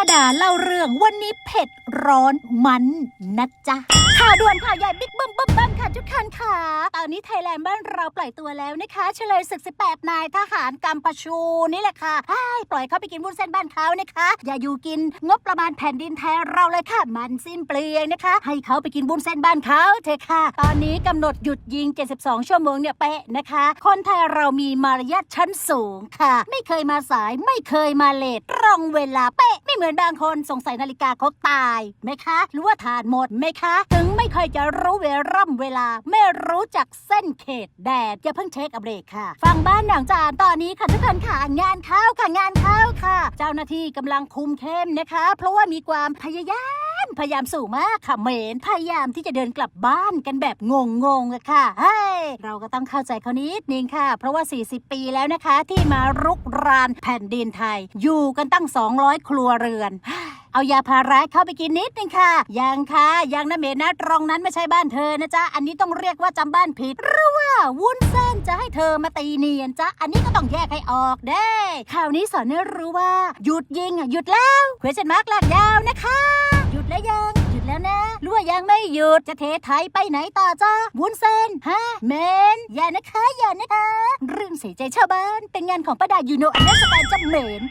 าดาเล่าเรื่องวันนี้เผ็ดร้อนมันนะจ๊ะข่าวด่วนข่าวใหญ่บิ๊กบึ้มบึ้มบั้ม ค่ะทุกคนค่ะ ตอนนี้ไทยแลนด์บ้านเราปล่อยตัวแล้วนะคะ เฉลยศึก 18 นายทหารกัมพูชูนี่แหละค่ะให้ปล่อยเขาไปกินวุ้นเส้นบ้านเขานะคะ อย่าอยู่กินงบประมาณแผ่นดินไทยเราเลยค่ะ มันสิ้นเปลืองนะคะ ให้เขาไปกินวุ้นเส้นบ้านเขาเถอะค่ะ ตอนนี้กำหนดหยุดยิง 72 ชั่วโมงเนี่ยเป๊ะนะคะ คนไทยเรามีมารยาทชั้นสูงค่ะ ไม่เคยมาสายไม่เคยมาเลทตรงเวลาเป๊ะ ไม่เหมือนบางคนสงสัยนาฬิกาเขาตายไหมคะหรือว่าทานหมดไหมคะ ถึงไม่เคยจะรู้เวร่ำเวลาไม่รู้จักเส้นเขตแดดอย่าเพิ่งเช็คอัปเดตค่ะ ฟังบ้านหนังจานตอนนี้ค่ะทุกคนค่ะงานเข้าค่ะงานเข้าค่ะ เจ้าหน้าที่กำลังคุมเข้มนะคะ เพราะว่ามีความพยายามพยายามสูงมากค่ะเหมนพยายามที่จะเดินกลับบ้านกันแบบงงๆอะค่ะเฮ้ยเราก็ต้องเข้าใจเขานิดนึงค่ะ เพราะว่า 40 ปีแล้วนะคะ ที่มารุกรานแผ่นดินไทย อยู่กันตั้ง 200 ครัวเรือน เอายาพาราเข้าไปกินนิดนึงค่ะยังค่ะยังนะเมนนะตรงนั้นไม่ใช่บ้านเธอนะจ๊ะอันนี้ต้องเรียกว่าจำบ้านผิดหรือว่าวุ้นเส้นจะให้เธอมาตีเนียนจ๊ะอันนี้ก็ต้องแยกให้ออกเด้ข่าวนี้สอนให้รู้ว่า หยุดยิงอะหยุดแล้วเควสเชนมาร์กลากยาวนะคะ หยุดแล้วยังหยุดแล้วนะรือว่ายังไม่หยุดจะเทไทยไปไหนต่อจ้าวุ้นเส้นฮะเมนอย่านะคะอย่านะคะเรื่องเสียใจชาวบ้านเป็นงานของป้าดายูโนอันเดอร์สแตนจะเหมน